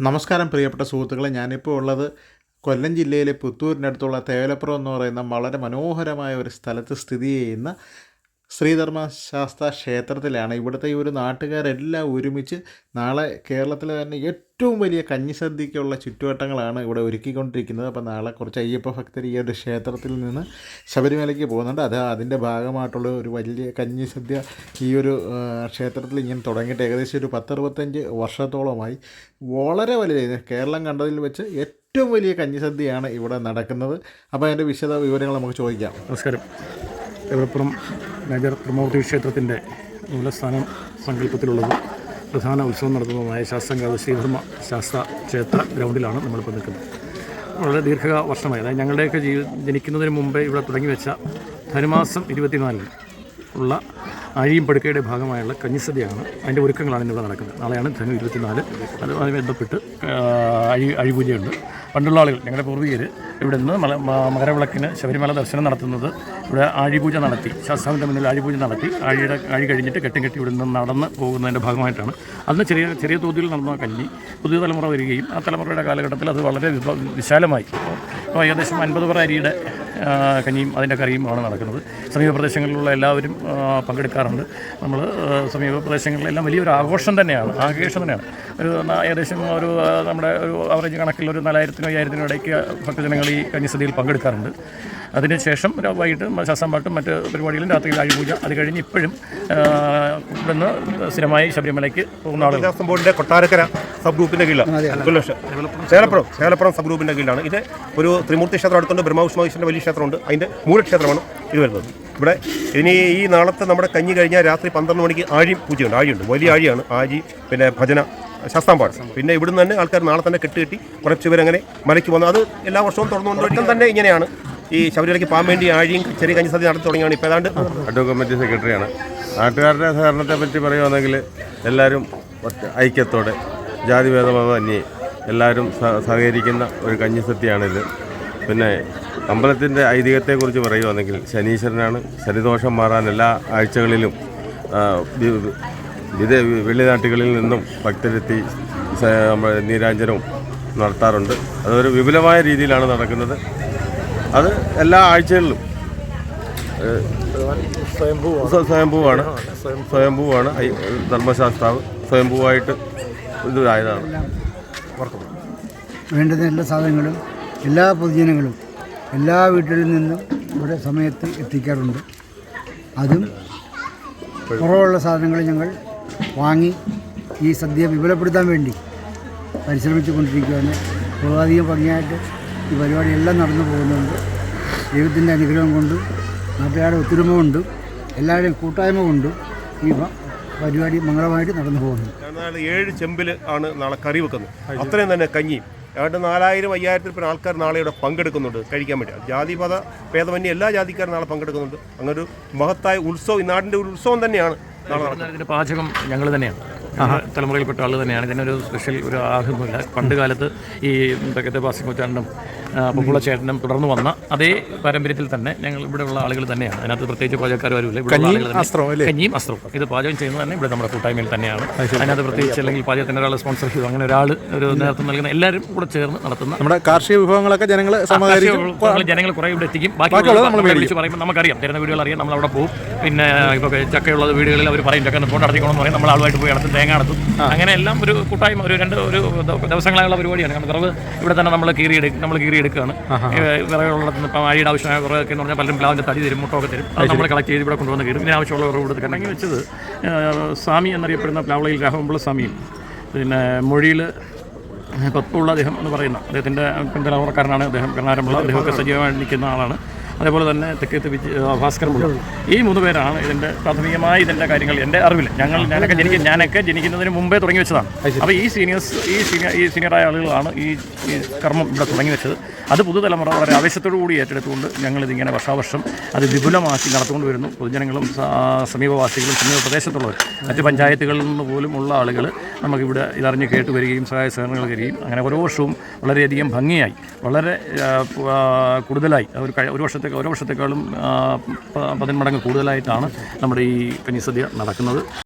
നമസ്കാരം പ്രിയപ്പെട്ട സുഹൃത്തുക്കളെ. ഞാനിപ്പോൾ ഉള്ളത് കൊല്ലം ജില്ലയിലെ പുത്തൂരിനടുത്തുള്ള തേവലപ്പുറം എന്ന് പറയുന്ന വളരെ മനോഹരമായ ഒരു സ്ഥലത്ത് സ്ഥിതി ചെയ്യുന്ന ശ്രീധർമ്മ ശാസ്ത്ര ക്ഷേത്രത്തിലാണ് ഇവിടുത്തെ ഈ ഒരു നാട്ടുകാരെല്ലാം ഒരുമിച്ച് നാളെ കേരളത്തിലെ തന്നെ ഏറ്റവും വലിയ കഞ്ഞിസദ്യക്കുള്ള ചുറ്റുവട്ടങ്ങളാണ് ഇവിടെ ഒരുക്കിക്കൊണ്ടിരിക്കുന്നത്. അപ്പോൾ നാളെ കുറച്ച് അയ്യപ്പ ഭക്തർ ഈ ഒരു ക്ഷേത്രത്തിൽ നിന്ന് ശബരിമലയ്ക്ക് പോകുന്നുണ്ട്. അത് അതിന്റെ ഭാഗമായിട്ടുള്ള ഒരു വലിയ കഞ്ഞിസദ്യ ഈ ഒരു ക്ഷേത്രത്തിൽ ഇങ്ങനെ തുടങ്ങിയിട്ട് ഏകദേശം ഒരു പത്തറുപത്തഞ്ച് വർഷത്തോളമായി വളരെ വലുതായി കേരളം കണ്ടതിൽ വെച്ച് ഏറ്റവും വലിയ കഞ്ഞിസദ്യയാണ് ഇവിടെ നടക്കുന്നത്. അപ്പോൾ അതിന്റെ വിശദ വിവരങ്ങൾ നമുക്ക് ചോദിക്കാം. നമസ്കാരം. എവിടപ്പുറം മേജർ ബ്രഹ്മൂർത്തി ക്ഷേത്രത്തിന്റെ മൂലസ്ഥാനം സങ്കല്പത്തിലുള്ളത്. പ്രധാന ഉത്സവം നടത്തുന്നതുമായ ശാസ്ത്രങ്കാവ് ശ്രീധർമ്മ ശാസ്ത്ര ക്ഷേത്ര ഗ്രൗണ്ടിലാണ് നമ്മളിപ്പോൾ നിൽക്കുന്നത്. വളരെ ദീർഘ വർഷമായി അതായത് ഞങ്ങളുടെയൊക്കെ ജീവി ജനിക്കുന്നതിന് മുമ്പേ ഇവിടെ തുടങ്ങി വെച്ച ധനുമാസം ഇരുപത്തിനാലിൽ ഉള്ള അഴിയും പടുക്കയുടെ ഭാഗമായുള്ള കഞ്ഞിസദ്യയാണ്. അതിന്റെ ഒരുക്കങ്ങളാണ് ഇന്നിവിടെ നടക്കുന്നത്. നാളെയാണ് ധനു ഇരുപത്തിനാല്. അതുമായി ബന്ധപ്പെട്ട് അഴി അഴിപൂജയുണ്ട്. പണ്ടുള്ള ആളുകൾ ഞങ്ങളുടെ പൂർവികർ ഇവിടെ നിന്ന് മല മകരവിളക്കിന് ശബരിമല ദർശനം നടത്തുന്നത് ഇവിടെ ആഴിപൂജ നടത്തി ശാസ്താവിന്റെ മുന്നിൽ ആഴിപൂജ നടത്തി ആഴിയുടെ ആഴി കഴിഞ്ഞിട്ട് കെട്ടും കെട്ടി ഇവിടെ നിന്ന് നടന്ന് പോകുന്നതിന്റെ ഭാഗമായിട്ടാണ്. അന്ന് ചെറിയ ചെറിയ തോതിൽ നടന്ന കഞ്ഞി പുതിയ തലമുറ വരികയും ആ തലമുറയുടെ കാലഘട്ടത്തിൽ അത് വളരെ വിശാലമായി. ഇപ്പോൾ ഏകദേശം അൻപത് പറ അരിയുടെ കഞ്ഞിയും അതിന്റെ കറിയും ആണ് നടക്കുന്നത്. സമീപ പ്രദേശങ്ങളിലുള്ള എല്ലാവരും പങ്കെടുക്കാറുണ്ട്. നമ്മൾ സമീപ പ്രദേശങ്ങളിലെല്ലാം വലിയൊരു ആഘോഷം തന്നെയാണ് ആഘോഷം തന്നെയാണ്. ഒരു ഏകദേശം ഒരു നമ്മുടെ ഒരു ആവറേജ് കണക്കിൽ ഒരു നാലായിരത്തിനും അയ്യായിരത്തിനും ഇടയ്ക്ക് ഭക്തജനങ്ങൾ ഈ കഞ്ഞിസദ്യയിൽ പങ്കെടുക്കാറുണ്ട്. അതിനുശേഷം വൈകിട്ട് ശാസ്താംപാട്ടും മറ്റ് പരിപാടികളും രാത്രി ആഴിപൂജ അത് കഴിഞ്ഞ് ഇപ്പോഴും ഇവിടുന്ന് സ്ഥിരമായി ശബരിമലയ്ക്ക് പോകുന്ന ആളുകൾ. ദേവസ്വം ബോർഡിന്റെ കൊട്ടാരക്കര സബ് ഗ്രൂപ്പിന്റെ കീഴിലാണ് ചേലപ്പുറം ചേലപ്പുറം സബ് ഗ്രൂപ്പിന്റെ കീഴിലാണ്. ഇത് ഒരു ത്രിമൂർത്തി ക്ഷേത്രം അടുത്തുണ്ട് ബ്രഹ്മവിഷ്ണുവിന്റെ വലിയ ക്ഷേത്രമുണ്ട്. അതിന്റെ മൂലക്ഷേത്രമാണ് ഇത് വരുന്നത്. ഇവിടെ ഇനി ഈ നാളത്തെ നമ്മുടെ കഞ്ഞി കഴിഞ്ഞാൽ രാത്രി പന്ത്രണ്ട് മണിക്ക് ആഴി പൂജയുണ്ട്. ആഴിയുണ്ട്. വലിയ ആഴിയാണ്. ആഴി പിന്നെ ഭജന ശാസ്താംപാട്. പിന്നെ ഇവിടുന്ന് തന്നെ ആൾക്കാർ നാളെ തന്നെ കെട്ടുകെട്ടി കുറച്ച് പേരങ്ങനെ മലയ്ക്ക് വന്നു അത് എല്ലാ വർഷവും തുറന്നുകൊണ്ട് തന്നെ ഇങ്ങനെയാണ്. ഈ ശബരിമലയ്ക്ക് പോകാൻ വേണ്ടി ആഴിയും ചെറിയ കഞ്ഞിസദ്യ നടത്തി തുടങ്ങിയാണ് ഇപ്പോൾ ഏതാണ്ട് അഡ്വ കമ്മിറ്റി സെക്രട്ടറിയാണ്. നാട്ടുകാരുടെ സഹകരണത്തെ പറ്റി പറയുകയാണെങ്കിൽ എല്ലാവരും ഐക്യത്തോടെ ജാതിഭേദമന്യേ എല്ലാവരും സ- സഹകരിക്കുന്ന ഒരു കഞ്ഞിസദ്യയാണിത് പിന്നെ അമ്പലത്തിന്റെ ഐതിഹ്യത്തെക്കുറിച്ച് പറയുകയാണെങ്കിൽ ശനീശ്വരനാണ്. ശനിദോഷം മാറാൻ എല്ലാ ആഴ്ചകളിലും ഇത് വെള്ളിനാട്ടുകളിൽ നിന്നും ഭക്തരെത്തി നീരാഞ്ജനവും നടത്താറുണ്ട്. അതൊരു വിപുലമായ രീതിയിലാണ് നടക്കുന്നത്. അത് എല്ലാ ആഴ്ചകളിലും. സ്വ- സ്വയംഭൂവാണ്. സ്വയംഭൂവാണ്. ധർമ്മശാസ്ത്രാവ് സ്വയംഭൂവായിട്ട് ഇതായതാണ് വേണ്ടുന്ന എല്ലാ സാധനങ്ങളും എല്ലാ പൊതുജനങ്ങളും എല്ലാ വീട്ടിൽ നിന്നും ഇവിടെ സമയത്ത് എത്തിക്കാറുണ്ട്. അതും കുറവുള്ള സാധനങ്ങൾ ഞങ്ങൾ വാങ്ങി ഈ സദ്യ വിപുലപ്പെടുത്താൻ വേണ്ടി പരിശ്രമിച്ചു കൊണ്ടിരിക്കുകയാണ് വളരെയധികം ഭംഗിയായിട്ട് ഈ പരിപാടിയെല്ലാം നടന്നു പോകുന്നുണ്ട്. ദൈവത്തിന്റെ അനുഗ്രഹം കൊണ്ടും നാട്ടുകാരുടെ ഒത്തൊരുമ കൊണ്ടും എല്ലാവരുടെയും കൂട്ടായ്മ കൊണ്ടും ഈ പരിപാടി മംഗളമായിട്ട് നടന്നു പോകുന്നു. ഏഴ് ചെമ്പിൽ ആണ് നാളെ കറി വെക്കുന്നത്. അത്രയും തന്നെ കഞ്ഞിയും. ഏതാണ്ട് നാലായിരം അയ്യായിരത്തിൽ പിന്നെ ആൾക്കാർ നാളെ ഇവിടെ പങ്കെടുക്കുന്നുണ്ട് കഴിക്കാൻ വേണ്ടി. ജാതി മത ഭേദമന്യേ എല്ലാ ജാതിക്കാരും നാളെ പങ്കെടുക്കുന്നുണ്ട്. അങ്ങനെ ഒരു മഹത്തായ ഉത്സവം ഈ നാടിന്റെ ഒരു ഉത്സവം തന്നെയാണ് നാളെ ഇതിന്റെ പാചകം ഞങ്ങൾ തന്നെയാണ്. തലമുറയിൽപ്പെട്ട ആൾ തന്നെയാണ്. ഇതിനൊരു സ്പെഷ്യൽ ഒരു ആഗ്രഹമില്ല പണ്ട് കാലത്ത് ഈ തെക്കത്തെ പാസിക്കോച്ചാരനും പൊപ്പുള്ള ചേട്ടനും തുടർന്ന് വന്ന അതേ പാരമ്പര്യത്തിൽ തന്നെ ഞങ്ങൾ ഇവിടെയുള്ള ആളുകൾ തന്നെയാണ്. അതിനകത്ത് പ്രത്യേകിച്ച് പാചകക്കാർ വരില്ല ഇവിടെ കഞ്ഞിയും അസ്ത്രവും ഇത് പാചകം ചെയ്യുന്നത് തന്നെ ഇവിടെ നമ്മുടെ കൂട്ടായ്മയിൽ തന്നെയാണ്. അതിനകത്ത് പ്രത്യേകിച്ച് അല്ലെങ്കിൽ പാചകത്തിന്റെ ഒരാൾ സ്പോൺസർ ചെയ്തു. അങ്ങനെ ഒരാൾ ഒരു നേതൃത്വം നൽകുന്ന എല്ലാവരും കൂടെ ചേർന്ന് നടത്തുന്ന നമ്മുടെ കാർഷിക വിഭവങ്ങളൊക്കെ ജനങ്ങൾ ജനങ്ങൾ കുറേ ഇവിടെ എത്തിക്കും. ബാക്കിയുള്ളത് നമ്മൾ വിളിച്ച് പറയുമ്പോൾ നമുക്കറിയാം. തരുന്ന വീടുകൾ അറിയാം. നമ്മൾ അവിടെ പോകും പിന്നെ ഇപ്പോൾ ചക്കയുള്ള വീടുകളിൽ അവർ പറയും ചക്ക ഫോൺ നടത്തിക്കണമെന്ന് പറയും. നമ്മൾ ആളുമായിട്ട് പോയി നടത്തും തേങ്ങ നടത്തും അങ്ങനെ എല്ലാം ഒരു കൂട്ടായ്മ ഒരു രണ്ട് ഒരു ദിവസങ്ങളായുള്ള പരിപാടിയാണ്. കാരണം വിറവ് ഇവിടെ തന്നെ നമ്മൾ കീറി നമ്മൾ കീറി എടുക്കുകയാണ്. വിറകുള്ളിടത്ത് ഇപ്പം ആവശ്യമായ വിറകൊക്കെ എന്ന് പറഞ്ഞാൽ പലരും പ്ലാവിന്റെ തടി തരും മുട്ടൊക്കെ തരും. അത് നമ്മൾ കളക്ട് ചെയ്ത് ഇവിടെ കൊണ്ടുവന്ന് കയറും ഇതിന് ആവശ്യമുള്ള വിറവ് കൊടുത്ത് കണ്ടെങ്കിൽ വെച്ചത് സ്വാമി എന്നറിയപ്പെടുന്ന പ്ലാവളയിൽ രാഘവമ്പിള്ള സ്വാമിയും. പിന്നെ മൊഴിയിൽ പത്തുള്ള അദ്ദേഹം എന്ന് പറയുന്ന അദ്ദേഹത്തിന്റെ പിന്തലമുറക്കാരനാണ് അദ്ദേഹം. കർണാരമുള്ള അദ്ദേഹമൊക്കെ സജീവമായി നിൽക്കുന്ന ആളാണ്. അതേപോലെ തന്നെ തെക്കേത്ത് വിജയ ഭാസ്കരമുള്ള. ഈ മൂന്ന് പേരാണ് ഇതിന്റെ പ്രാഥമികമായ ഇതിന്റെ കാര്യങ്ങൾ. എന്റെ അറിവിൽ ഞങ്ങൾ ഞാനൊക്കെ ജനിക്കും ഞാനൊക്കെ ജനിക്കുന്നതിന് മുമ്പേ തുടങ്ങി വെച്ചതാണ്. അപ്പോൾ ഈ സീനിയേഴ്സ് ഈ സീനിയർ ഈ സീനിയറായ ആളുകളാണ് ഈ കർമ്മം ഇവിടെ തുടങ്ങി വെച്ചത്. അത് പുതുതലമുറ വളരെ ആവേശത്തോടു കൂടി ഏറ്റെടുത്തുകൊണ്ട് ഞങ്ങളിതിങ്ങനെ വർഷാവർഷം അത് വിപുലമാക്കി നടത്തുകൊണ്ട് വരുന്നു. പൊതുജനങ്ങളും സമീപവാസികളും സമീപ പ്രദേശത്തുള്ളവർ മറ്റ് പഞ്ചായത്തുകളിൽ നിന്ന് പോലും ഉള്ള ആളുകൾ നമുക്കിവിടെ ഇതറിഞ്ഞ് കേട്ട് വരികയും സഹായ സഹകരണങ്ങൾ തരികയും അങ്ങനെ ഓരോ വർഷവും വളരെയധികം ഭംഗിയായി വളരെ കൂടുതലായി. ഒരു ഒരു ഒരു വർഷത്തേക്ക് ഓരോ വർഷത്തേക്കാളും പതിന്മടങ്ങ് കൂടുതലായിട്ടാണ് നമ്മുടെ ഈ കന്നിസദ്യ നടക്കുന്നത്.